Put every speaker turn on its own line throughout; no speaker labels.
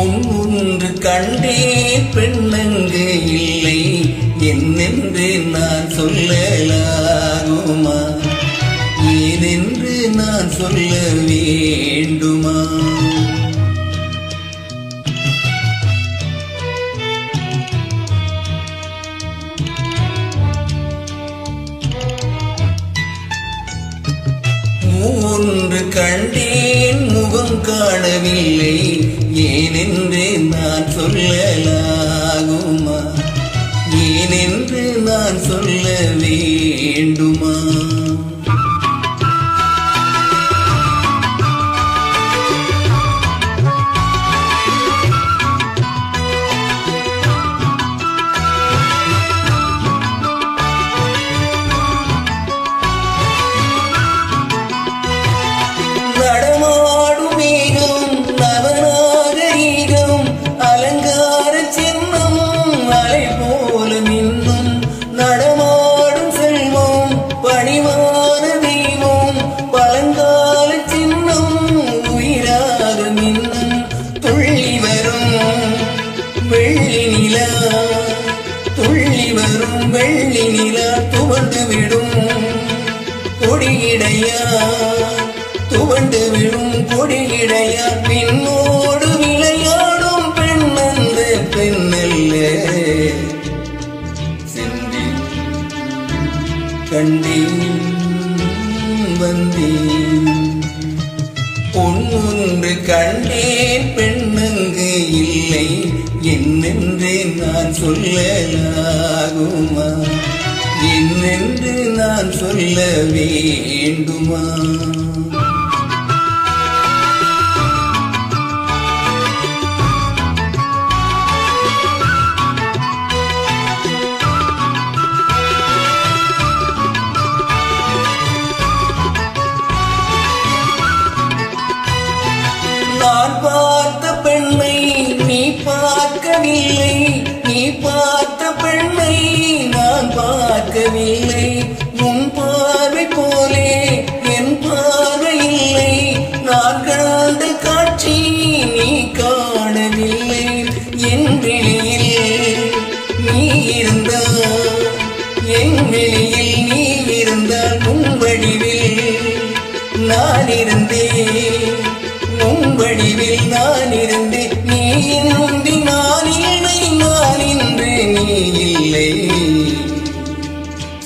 ஒன்று கண்டேன் பெண்ணங்கு இல்லை. என்னென்று நான் சொல்லலாகுமா? ஏனென்று நான் சொல்ல வேண்டுமா? ஒன்று கண்டேன் முகம் காணவில்லை. ஏனென்று நான் சொல்லலாகுமா? ஏனென்று நான் சொல்ல வேண்டுமா? கொடியிடையா துவண்டு விழும் கொடியிடையா பின்னோடு விளையாடும் பெண்ணந்த பெண்ணல்ல. சென்றி கண்டேன் வந்தேன் பொன்னொன்று கண்டேன் பெண்ணங்கு இல்லை. என்னென்று நான் சொல்லலாகுமா? என்று நான் சொல்ல வேண்டுமா? நான் இருந்தேன் உன் வடிவில் நான் இருந்தேன் நீ இன்றி நான் இல்லை நான் இன்று நீ இல்லை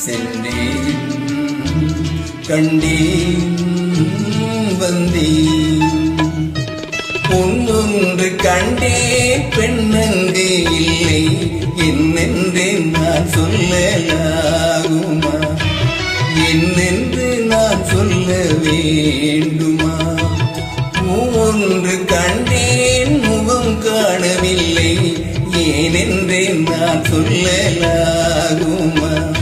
சென்றேன் கண்டேன் வந்தேன் பொன்னொன்று கண்டேன் பெண் என்னென்று நான் சொல்ல வேண்டுமா? ஒன்று கண்டேன் முகம் காணவில்லை. ஏனென்றே நான் சொல்லலாகுமா?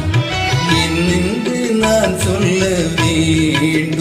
என்னென்று நான் சொல்ல வேண்டும்?